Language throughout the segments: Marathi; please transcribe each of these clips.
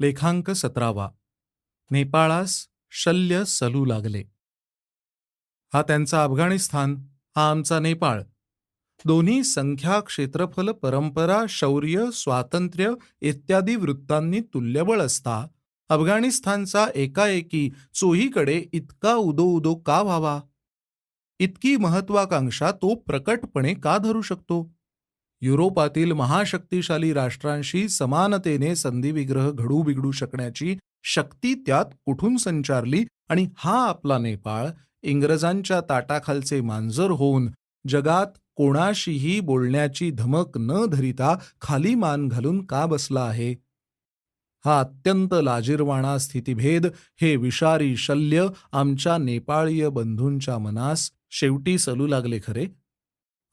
लेखांक सतरावा. नेपाळास शल्य सलू लागले. हा त्यांचा अफगाणिस्तान हा आमचा नेपाळ. दोन्ही संख्या क्षेत्रफल परंपरा शौर्य स्वातंत्र्य इत्यादी वृत्तांनी तुल्यबळ असता अफगाणिस्तानचा एकाएकी चोहीकडे इतका उदो उदो का व्हावा? इतकी महत्वाकांक्षा तो प्रकटपणे का धरू शकतो? युरोपातील महाशक्तिशाली राष्ट्रांशी समानतेने संधिविग्रह घडू बिघडू शकण्याची शक्ती त्यात कुठून संचारली आणि हा आपला नेपाळ इंग्रजांच्या ताटाखालचे मांजर होऊन जगात कोणाशीही बोलण्याची धमक न धरिता खाली मान घालून का बसला आहे? हा अत्यंत लाजीरवाणा स्थितीभेद हे विषारी शल्य आमच्या नेपाळीय बंधूंच्या मनास शेवटी सलू लागले खरे?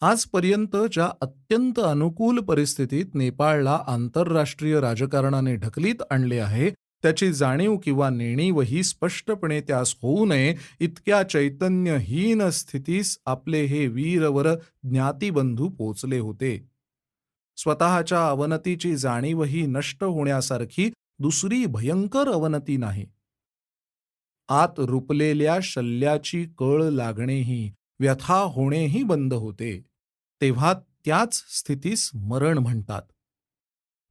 आजपर्यंत ज्या अत्यंत अनुकूल परिस्थितीत नेपाळला आंतरराष्ट्रीय राजकारणाने ढकलीत आणले आहे त्याची जाणीव किंवा नेणीवही स्पष्टपणे त्यास होऊ नये इतक्या चैतन्यहीन स्थितीस आपले हे वीरवर ज्ञातीबंधू पोचले होते. स्वतःच्या अवनतीची जाणीवही नष्ट होण्यासारखी दुसरी भयंकर अवनती नाही. आत रुपलेल्या शल्याची कळ लागणेही व्यथा होणेही बंद होते. तेव्हा त्याच स्थितीस मरण म्हणतात.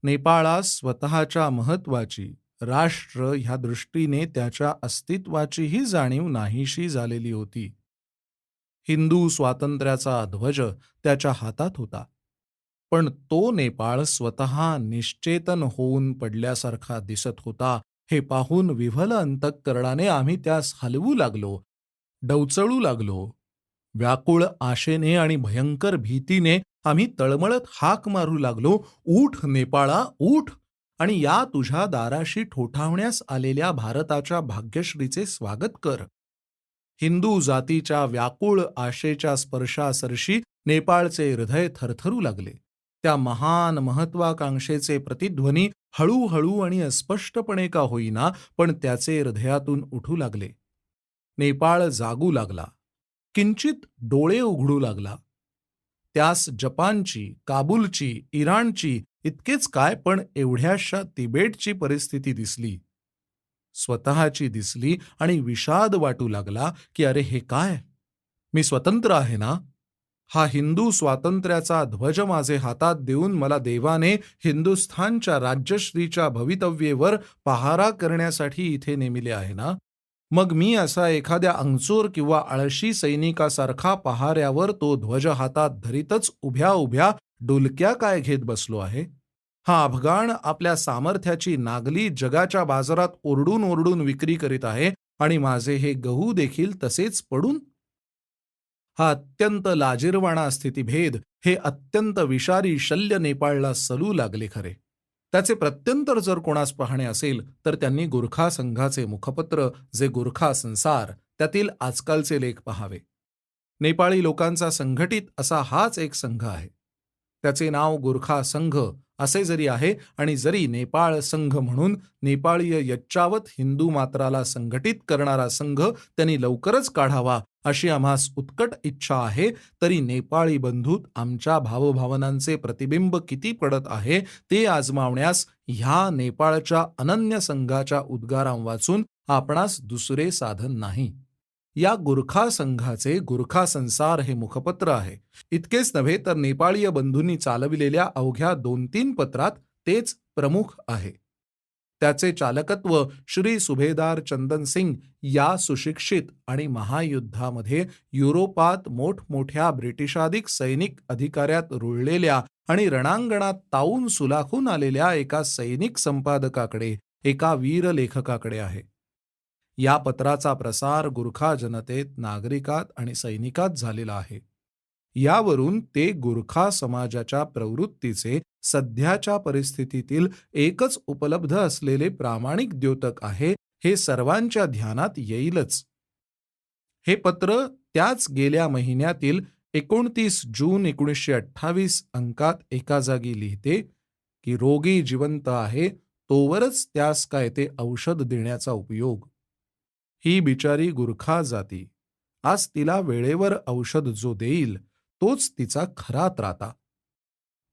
नेपाळास स्वतःच्या महत्वाची राष्ट्र ह्या दृष्टीने त्याच्या अस्तित्वाचीही जाणीव नाहीशी झालेली होती. हिंदू स्वातंत्र्याचा ध्वज त्याच्या हातात होता. पण तो नेपाळ स्वतः निश्चेतन होऊन पडल्यासारखा दिसत होता हे पाहून विव्हल अंतःकरणाने आम्ही त्यास हलवू लागलो डवचळू लागलो व्याकुळ आशेने आणि भयंकर भीतीने आम्ही तळमळत हाक मारू लागलो उठ नेपाळा उठ! आणि या तुझ्या दाराशी ठोठावण्यास आलेल्या भारताच्या भाग्यश्रीचे स्वागत कर. हिंदू जातीच्या व्याकुळ आशेच्या स्पर्शासरशी नेपाळचे हृदय थरथरू लागले. त्या महान महत्वाकांक्षेचे प्रतिध्वनी हळूहळू आणि अस्पष्टपणे का होईना पण त्याचे हृदयातून उठू लागले. नेपाळ जागू लागला. किंचित डोळे उघडू लागला. त्यास जपानची काबूलची इराणची इतकेच काय पण एवढ्याशा तिबेटची परिस्थिती दिसली. स्वतःची दिसली आणि विषाद वाटू लागला की अरे हे काय? मी स्वतंत्र आहे ना? हा हिंदू स्वातंत्र्याचा ध्वज माझे हातात देऊन मला देवाने हिंदुस्थानच्या राज्यश्रीच्या भवितव्येवर पहारा करण्यासाठी इथे नेमिले आहे ना? मग मी असा एखाद्या अंगचोर किंवा आळशी सैनिकासारखा पहाऱ्यावर तो ध्वज हातात धरीतच उभ्या उभ्या डुलक्या काय घेत बसलो आहे? हा अफगाण आपल्या सामर्थ्याची नागली जगाच्या बाजारात ओरडून ओरडून विक्री करीत आहे आणि माझे हे गहू देखील तसेच पडून? हा अत्यंत लाजीरवाणा स्थितीभेद हे अत्यंत विषारी शल्य नेपाळला सलू लागले खरे. त्याचे प्रत्यंतर जर कोणास पाहणे असेल तर त्यांनी गुरखा संघाचे मुखपत्र जे गुरखा संसार त्यातील आजकालचे लेख पहावे. नेपाळी लोकांचा संघटित असा हाच एक संघ आहे. त्याचे नाव गुरखा संघ असे जरी आहे आणि जरी नेपाळ संघ म्हणून नेपाळीय यच्चावत हिंदू मात्राला संघटित करणारा संघ त्यांनी लवकरच काढावा अशी आम्हास उत्कट इच्छा आहे तरी नेपाळी बंधूत आमच्या भावभावनांचे प्रतिबिंब किती पडत आहे ते आजमावण्यास ह्या नेपाळच्या अनन्य संघाच्या उद्गारां वाचून आपणास दुसरे साधन नाही. या गुरखा संघाचे गुरखा संसार हे मुखपत्र आहे. इतकेच नव्हे तर नेपाळीय बंधूंनी चालविलेल्या अवघ्या दोन तीन पत्रात तेच प्रमुख आहे. त्याचे चालकत्व श्री सुभेदार चंदन सिंग या सुशिक्षित आणि महायुद्धामध्ये युरोपात मोठमोठ्या ब्रिटिशाधिक सैनिक अधिकाऱ्यात रुळलेल्या आणि रणांगणात ताऊन सुलाखून आलेल्या एका सैनिक संपादकाकडे एका वीर लेखकाकडे आहे. या पत्राचा प्रसार गुरखा जनतेत नागरिकात आणि सैनिकात झालेला आहे. यावरून ते गुरखा समाजाच्या प्रवृत्तीचे सध्याच्या परिस्थितीतील एकच उपलब्ध असलेले प्रामाणिक द्योतक आहे हे सर्वांच्या ध्यानात येईलच. हे पत्र त्याच गेल्या महिन्यातील एकोणतीस जून एकोणीसशे अठ्ठावीस अंकात एका जागी लिहिते की रोगी जिवंत आहे तोवरच त्यास काय ते औषध देण्याचा उपयोग. ही बिचारी गुरखा जाती. आज तिला वेळेवर औषध जो देईल तोच तिचा खरा त्राता.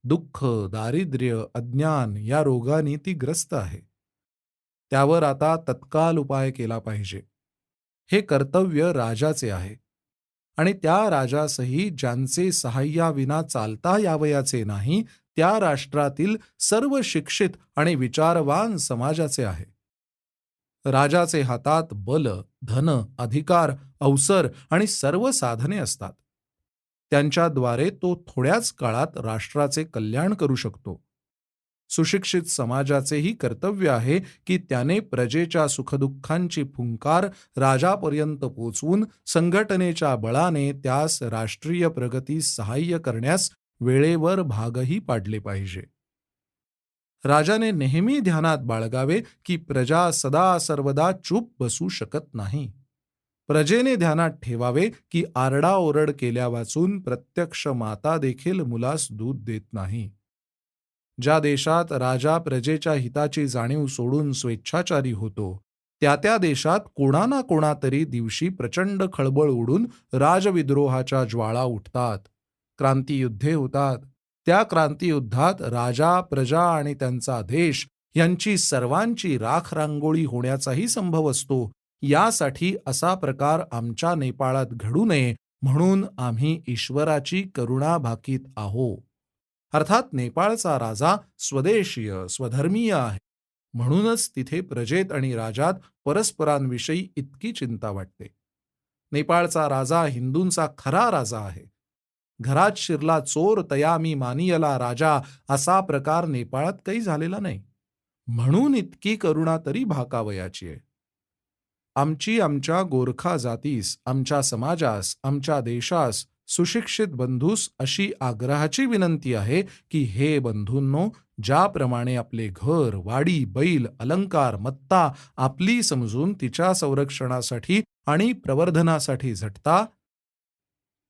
दुःख दारिद्र्य अज्ञान या रोगाने ती ग्रस्त आहे. त्यावर आता तत्काल उपाय केला पाहिजे. हे कर्तव्य राजाचे आहे. आणि त्या राजासही ज्यांचे सहाय्याविना चालता यावयाचे नाही त्या राष्ट्रातील सर्व शिक्षित आणि विचारवान समाजाचे आहे. राजाचे हातात बल धन अधिकार अवसर आणि सर्व साधने असतात. त्यांच्याद्वारे तो थोड्याच काळात राष्ट्राचे कल्याण करू शकतो. सुशिक्षित समाजाचेही कर्तव्य आहे की त्याने प्रजेच्या सुखदुःखांची फुंकार राजापर्यंत पोचवून संघटनेच्या बळाने त्यास राष्ट्रीय प्रगतीस सहाय्य करण्यास वेळेवर भागही पाडले पाहिजे. राजाने नेहमी ध्यानात बाळगावे की प्रजा सदा सर्वदा चूप बसू शकत नाही. प्रजेने ध्यानात ठेवावे की आरडाओरड केल्या वाचून प्रत्यक्ष माता देखील मुलास दूध देत नाही. ज्या देशात राजा प्रजेच्या हिताची जाणीव सोडून स्वेच्छाचारी होतो त्या त्या देशात कोणा ना कोणातरी दिवशी प्रचंड खळबळ उडून राजविद्रोहाच्या ज्वाळा उठतात. क्रांतीयुद्धे होतात. त्या क्रांतियुद्धात राजा प्रजा आणि त्यांचा देश यांची सर्वांची राख रांगोळी होण्याचाही संभव असतो. यासाठी असा प्रकार आमच्या नेपाळात घडू नये म्हणून आम्ही ईश्वराची करुणा भाकीत आहो. अर्थात नेपाळचा राजा स्वदेशीय स्वधर्मीय आहे. म्हणूनच तिथे प्रजेत आणि राजात परस्परांविषयी इतकी चिंता वाटते. नेपाळचा राजा हिंदूंचा खरा राजा आहे. घरात शिरला चोर तया मी मानियला राजा असा प्रकार नेपाळात काही झालेला नाही. म्हणून इतकी करुणा तरी भाकावयाची आहे. आमची आमच्या गोरखा जातीस आमच्या समाजास आमच्या देशास सुशिक्षित बंधूस अशी आग्रहाची विनंती आहे की हे बंधूंनो ज्याप्रमाणे आपले घर वाडी बैल अलंकार मत्ता आपली समजून तिच्या संरक्षणासाठी आणि प्रवर्धनासाठी झटता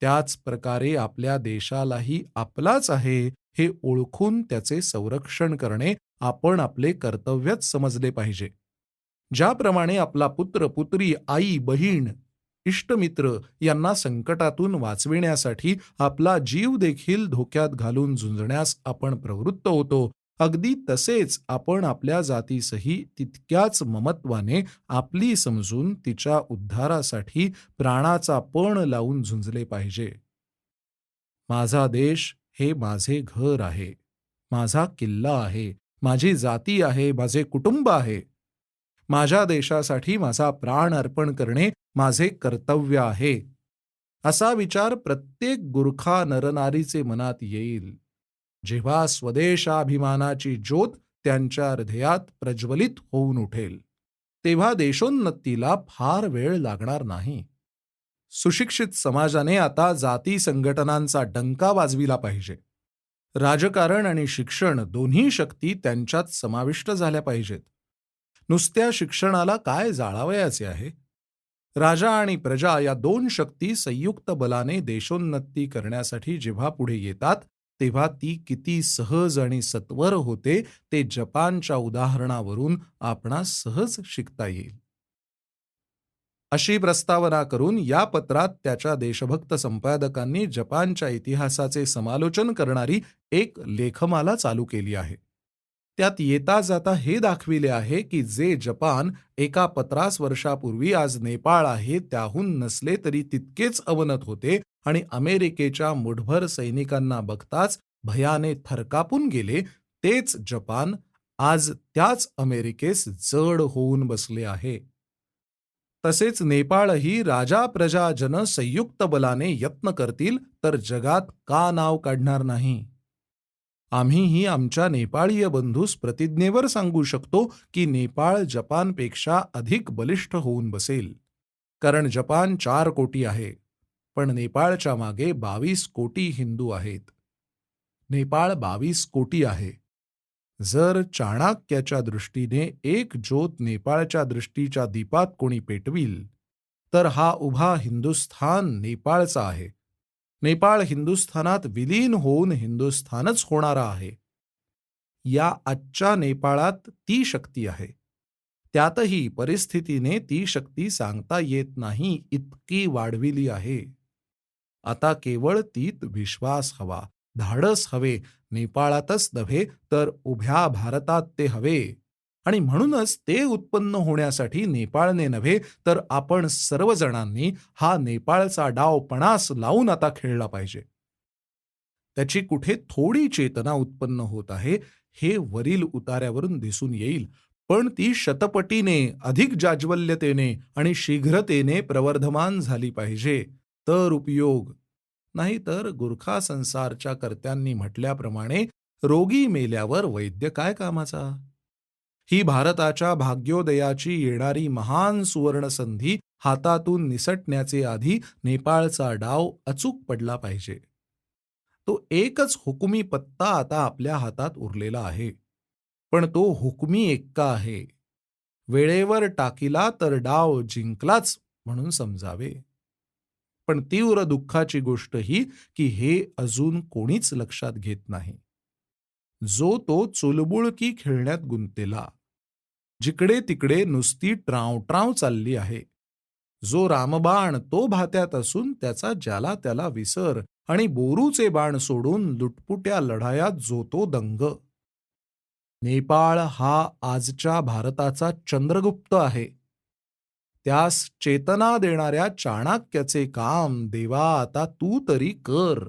त्याच प्रकारे आपल्या देशालाही आपलाच आहे हे ओळखून त्याचे संरक्षण करणे आपण आपले कर्तव्यच समजले पाहिजे. ज्याप्रमाणे आपला पुत्र पुत्री आई बहीण इष्टमित्र यांना संकटातून वाचविण्यासाठी आपला जीव देखील धोक्यात घालून झुंजण्यास आपण प्रवृत्त होतो अगदी तसेच आपण आपल्या जातीसही तितक्याच ममत्वाने आपली समजून तिच्या उद्धारासाठी प्राणाचा पण लावून झुंजले पाहिजे. माझा देश हे माझे घर आहे. माझा किल्ला आहे. माझी जाती आहे. माझे कुटुंब आहे. माझ्या देशासाठी माझा प्राण अर्पण करणे माझे कर्तव्य आहे. असा विचार प्रत्येक गुरखा नरनारीचे मनात येईल. जेव्हा स्वदेशाभिमानाची ज्योत त्यांच्या हृदयात प्रज्वलित होऊन उठेल तेव्हा देशोन्नतीला फार वेळ लागणार नाही. सुशिक्षित समाजाने आता जाती संघटनांचा डंका वाजविला पाहिजे. राजकारण आणि शिक्षण दोन्ही शक्ती त्यांच्यात समाविष्ट झाल्या पाहिजेत. नुसत्या शिक्षणाला काय जाळावयाचे आहे? राजा आणि प्रजा या दोन शक्ती संयुक्त बलाने देशोन्नती करण्यासाठी जेव्हा पुढे येतात तेव्हा ती किती सहज आणि सत्वर होते ते जपानच्या उदाहरणावरून आपणास सहज शिकता येईल. अशी प्रस्तावना करून या पत्रात त्याच्या देशभक्त संपादकांनी जपानच्या इतिहासाचे समालोचन करणारी एक लेखमाला चालू केली आहे. त्यात येता जाता हे दाखविले आहे की जे जपान एका पत्रास वर्षापूर्वी आज नेपाळ आहे त्याहून नसले तरी तितकेच अवनत होते आणि अमेरिकेच्या मुठभर सैनिकांना बघताच भयाने थरकापून गेले तेच जपान आज त्याच अमेरिकेस जड होऊन बसले आहे. तसेच नेपाळही राजा प्रजाजन संयुक्त बलाने यत्न करतील तर जगात का नाव काढणार नाही? आम्हीही आमच्या नेपाळीय बंधूस प्रतिज्ञेवर सांगू शकतो की नेपाळ जपानपेक्षा अधिक बलिष्ठ होऊन बसेल. कारण जपान चार कोटी आहे पण नेपाळच्या मागे बावीस कोटी हिंदू आहेत. नेपाळ बावीस कोटी आहे. जर चाणाक्याच्या दृष्टीने एक ज्योत नेपाळच्या दृष्टीच्या दीपात कोणी पेटविल तर हा उभा हिंदुस्थान नेपाळचा आहे. नेपाळ हिंदुस्थानात विलीन होऊन हिंदुस्थानच होणारा आहे. या आजच्या नेपाळात ती शक्ती आहे. त्यातही परिस्थितीने ती शक्ती सांगता येत नाही इतकी वाढविली आहे. आता केवळ तीत विश्वास हवा. धाडस हवे. नेपाळातच नव्हे तर उभ्या भारतात ते हवे. आणि म्हणूनच ते उत्पन्न होण्यासाठी नेपाळने नव्हे तर आपण सर्वजणांनी हा नेपाळचा डाव पणास लावून आता खेळला पाहिजे. त्याची कुठे थोडी चेतना उत्पन्न होत आहे हे वरील उतार्यावरून दिसून येईल. पण ती शतपटीने अधिक जाज्वल्यतेने आणि शीघ्रतेने प्रवर्धमान झाली पाहिजे. तर उपयोग. नाहीतर गुरखा संसारच्या कर्त्यांनी म्हटल्याप्रमाणे रोगी मेल्यावर वैद्य काय कामाचा? ही भारताच्या भाग्योदयाची येणारी महान सुवर्ण संधी हातातून निसटण्याचे आधी नेपाळचा डाव अचूक पडला पाहिजे. तो एकच हुकुमी पत्ता आता आपल्या हातात उरलेला आहे. पण तो हुकमी एक्का आहे. वेळेवर टाकीला तर डाव जिंकलाच म्हणून समजावे. पण तीव्र दुःखाची गोष्ट ही की हे अजून कोणीच लक्षात घेत नाही. जो तो चुलबुळकी खेळण्यात गुंतलेला. जिकडे तिकडे नुसती ट्राव ट्राव चालली आहे. जो रामबाण तो भात्यात असून त्याचा ज्याला त्याला विसर आणि बोरूचे बाण सोडून लुटपुट्या लढायात जो तो दंग. नेपाळ हा आजच्या भारताचा चंद्रगुप्त आहे. त्यास चेतना देणाऱ्या चाणक्याचे काम देवा आता तू तरी कर.